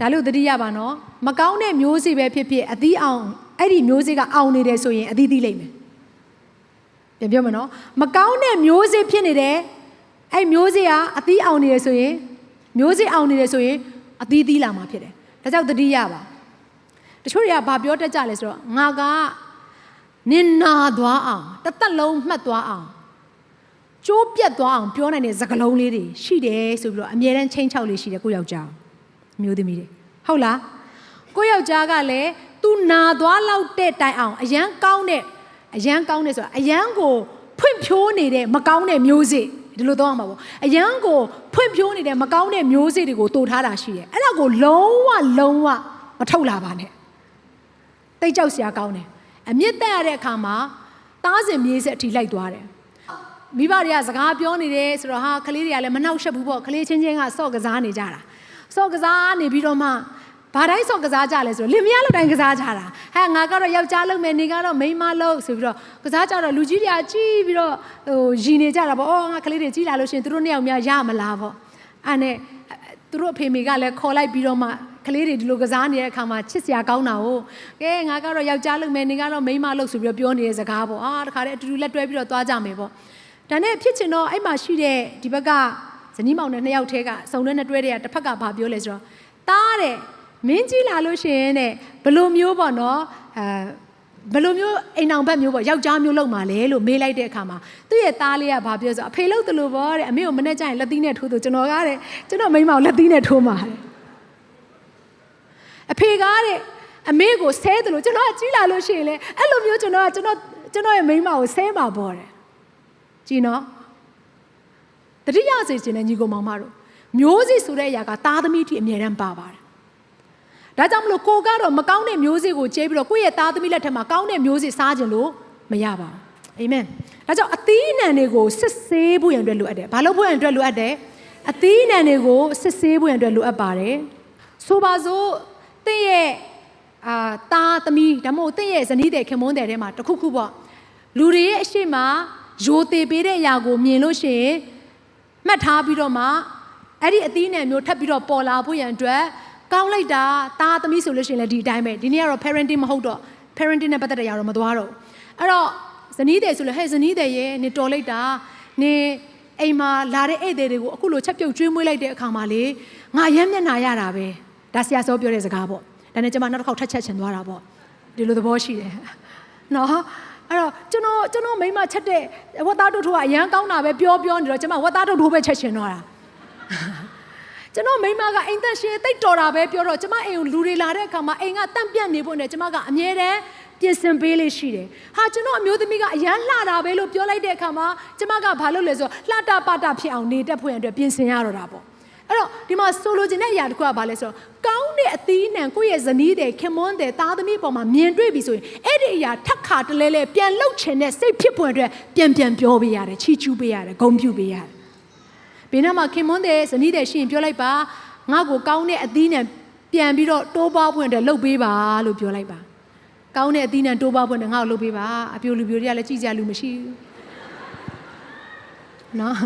ဒါလို့သတိရပါနော်မကောင်းတဲ့မျိုးစေ့ပဲဖြစ်ဖြစ်အသီးအောင်အဲ့ဒီမျိုးစေ့ကအောင်နေတယ်ဆိုရင်အသီးသီးလိမ့်မယ်ပြန်ပြောမနော်မကောင်းတဲ့မျိုးစေ့ဖြစ်နေတယ်အဲ့မျိုးစေ့ကအသီးအောင်နေတယ်ဆိုရင်မျိုးစေ့အောင်နေတယ်ဆိုရင်အသီးသီးလာမှာဖြစ်တယ်ဒါကြောင့်သတိရပါတချို့တွေကဘာပြောတတ်ကြလဲဆိုတော့ငါကနင်နာသွားအောင်တစ်သက်လုံးမှတ်သွားအောင်ကျိုးပြတ်သွားအောင်ပြောနိုင်တဲ့စကားလုံးလေးတွေရှိတယ်ဆိုပြီးတော့အမြဲတမ်းချင်းချောက်လေးရှိတယ်ကိုယောက်ျား မျိုးသမီးတွေဟုတ်လားကိုယောက်ျားကလည်း तू နာသွားလောက်တဲ့တိုင်အောင်အရန်ကောင်းတဲ့အရန်ကောင်းတဲ့ဆိုတာအရန်ကိုဖွင့်ဖြိုးနေတဲ့မကောင်းတဲ့မျိုးစေ့ဒီလိုတော့အောင်ပါပေါ့အရန်ကိုဖွင့်ဖြိုးနေတဲ့မကောင်းတဲ့မျိုးစေ့တွေကိုတိုးထားတာရှိတယ်အဲ့ဒါကိုလုံးဝလုံးဝမထုတ်လာပါနဲ့တိတ်ကြောက်စရာကောင်းတယ်အမြင့်တက်ရတဲ့အခါမှာတားစင်မြေးဆက်အထိလိုက်သွားတယ်မိဘတွေကစကားပြောနေတယ်ဆိုတော့ဟာကလေးတွေကလည်းမနှောက်ရှက်ဘူးပေါ့ကလေးချင်းချင်းကစော့ကစားနေကြတာ စော့ကစားနေပြီးတော့မှဘာတိုင်းစော့ကစားကြလဲဆိုတော့လင်မယားလိုတိုင်းကစားကြတာဟဲ့ငါကတော့ယောက်ျားလုံးမယ်နေကတော့မိန်းမလုံးဆိုပြီးတော့ကစားကြတော့လူကြီးတွေကကြီးပြီးတော့ဟိုရည်နေကြတာပေါ့အော်ငါကလေးတွေကြီးလာလို့ရှိရင်သူတို့နှစ်ယောက်များရမလားပေါ့အဲ့နဲ့သူတို့အဖေမေကလည်းခေါ်လိုက်ပြီးတော့မှကလေးတွေဒီလိုကစားနေတဲ့အခါမှာချစ်စရာကောင်းတာကိုကဲငါကတော့ယောက်ျားလုံးမယ်နေကတော့မိန်းမလုံးဆိုပြီးတော့ပြောနေတဲ့စကားပေါ့အာတခါတည်းအတူတူလက်တွဲပြီးတော့သွားကြမယ်ပေါ့ဒါနဲ့ဖြစ်ချင်တော့အဲ့မှာရှိတဲ့ဒီဘက်က ဇနီးမောင်နဲ့နှစ်ယောက်တည်းကစုံတွဲနဲ့တွဲတဲ့ကတစ်ဖက်ကဘာပြောလဲဆိုတော့တားတဲ့မင်းကြီးလာလို့ရှိရင်တဲ့ဘလို့မျိုးပေါ့နော်အဲဘယ်လိုမျိုးအိမ်အောင်ဘက်မျိုးပေါ့ယောက်ျားမျိုးလောက်မှလဲလို့မေးလိုက်တဲ့အခါမှာသူ့ရဲ့သားလေးကဘာပြောဆိုအဖေလို့တလို့ပေါ့တဲ့အမေကိုမနဲ့ကြရင်လက်သီးနဲ့ထိုးသူကျွန်တော်ကတဲ့ကျွန်တော်မိန်းမကိုလက်သီးနဲ့ထိုးမှာတဲ့အဖေကားတဲ့အမေကိုဆဲတယ်လို့ကျွန်တော်ကကြီးလာလို့ရှိရင်လေအဲ့လိုမျိုးကျွန်တော်ကကျွန်တော်ကျွန်တော်ရဲ့မိန်းမကိုဆဲမှာပေါ့တဲ့ကြည်နော် တတိယစေခြင်းနဲ့ညီကောင်မောင်မတို့မျိုးစိဆိုတဲ့အရာကသားသမီးအထိအမြဲတမ်းပါပါတယ်ဒါကြောင့်မလို့ကိုကတော့မကောင်းတဲ့မျိုးစေ့ကိုကျဲပြီးတော့ကိုယ့်ရဲ့သားသမီးလက်ထက်မှာကောင်းတဲ့မျိုးစေ့စားခြင်းလို့မရပါဘူးအာမင်ဒါကြောင့်အသီးအနှံတွေကိုစစ်ဆေးဖို့ရန်အတွက်လိုအပ်တယ်ဘာလို့ဖို့ရန်အတွက်လိုအပ်တယ်အသီးအနှံတွေကိုစစ်ဆေးဖို့ရန်အတွက်လိုအပ်ပါတယ်ဆိုပါစို့တင့်ရဲ့အာသားသမီးဒါမှမဟုတ်တင့်ရဲ့ဇနီးတဲ့ခင်မွန်းတဲ့ထဲမှာတခုခုပေါ့လူတွေရဲ့အရှိမယိုသေးပေးတဲ့အရာကိုမြင်လို့ရှိရင် မှတ်ထားပြီးတော့မှအဲ့ဒီအသီးနှံမျိုးထပ်ပြီးတော့ပေါ်လာဖို့ရန်အတွက်ကောင်းလိုက်တာသားသမီးဆိုလို့ရှိရင်လည်းဒီအတိုင်းပဲဒီနေ့ကတော့ parenting မဟုတ်တော့ parenting နဲ့ပတ်သက်တဲ့ຢာတော့မသွားတော့အဲ့တော့ဇနီးတဲ့ဆိုလို့ဟဲ့ဇနီးတဲ့ရဲ့နေတော်လိုက်တာနေအိမ်မှာလာတဲ့ဧည့်သည်တွေကိုအခုလိုချက်ပြုတ်ကျွေးမွေးလိုက်တဲ့အခါမှာလေငါရမ်းမျက်နာရတာပဲဒါဆရာစောပြောတဲ့စကားပေါ့ဒါနဲ့ကျွန်မနောက်တစ်ခေါက်ထပ်ချက်ချင်သွားတာပေါ့ဒီလိုသဘောရှိတယ်နော် အဲ့တော့ကျွန်တော်ကျွန်တော်မိမချက်တဲ့ဝတ်သားတို့ထိုးကအရန်ကောင်းတာပဲပြောပြောနေတော့ကျွန်မဝတ်သားတို့ထိုးပဲချက်ချင်တော့တာကျွန်တော်မိမကအိမ်သက်ရှင်တိတ်တော်တာပဲပြောတော့ကျမအိမ်ကိုလူတွေလာတဲ့အခါမှာအိမ်ကတန့်ပြန့်နေဖို့နဲ့ကျမကအမြဲတမ်းပြင်ဆင်ပေးလေးရှိတယ်။ဟာကျွန်တော်အမျိုးသမီးကအရန်လှတာပဲလို့ပြောလိုက်တဲ့အခါမှာကျမကဘာလုပ်လဲဆိုတော့လှတာပတာဖြစ်အောင်နေတတ်ဖို့ရအတွက်ပြင်ဆင်ရတော့တာပေါ့။ အဲ့တော့ဒီမှာဆိုလိုချင်တဲ့အရာတစ်ခုကဘာလဲဆိုတော့ကောင်းတဲ့အသီးနှံကိုယ့်ရဲ့ဇနီးတဲ့ခင်မွန်းတဲ့သားသမီးပေါ်မှာမြင်တွေ့ပြီဆိုရင်အဲ့ဒီအရာထက်ခါတလဲလဲပြန်လှုပ်ချင်တဲ့စိတ်ဖြစ်ပွင့်အတွက်ပြန်ပြန်ပြောပေးရတယ်ချီးကျူးပေးရတယ်ဂုဏ်ပြုပေးရတယ်။ဘေးနားမှာခင်မွန်းတဲ့ဇနီးတဲ့ရှင်ပြောလိုက်ပါငါ့ကိုကောင်းတဲ့အသီးနှံပြန်ပြီးတော့တိုးပွားဖွင့်အတွက်လှုပ်ပေးပါလို့ပြောလိုက်ပါကောင်းတဲ့အသီးနှံတိုးပွားဖွင့်အတွက်ငါ့ကိုလှုပ်ပေးပါအပြိုလူပြိုတွေကလည်းကြည်ကြလူမရှိဘူးနော်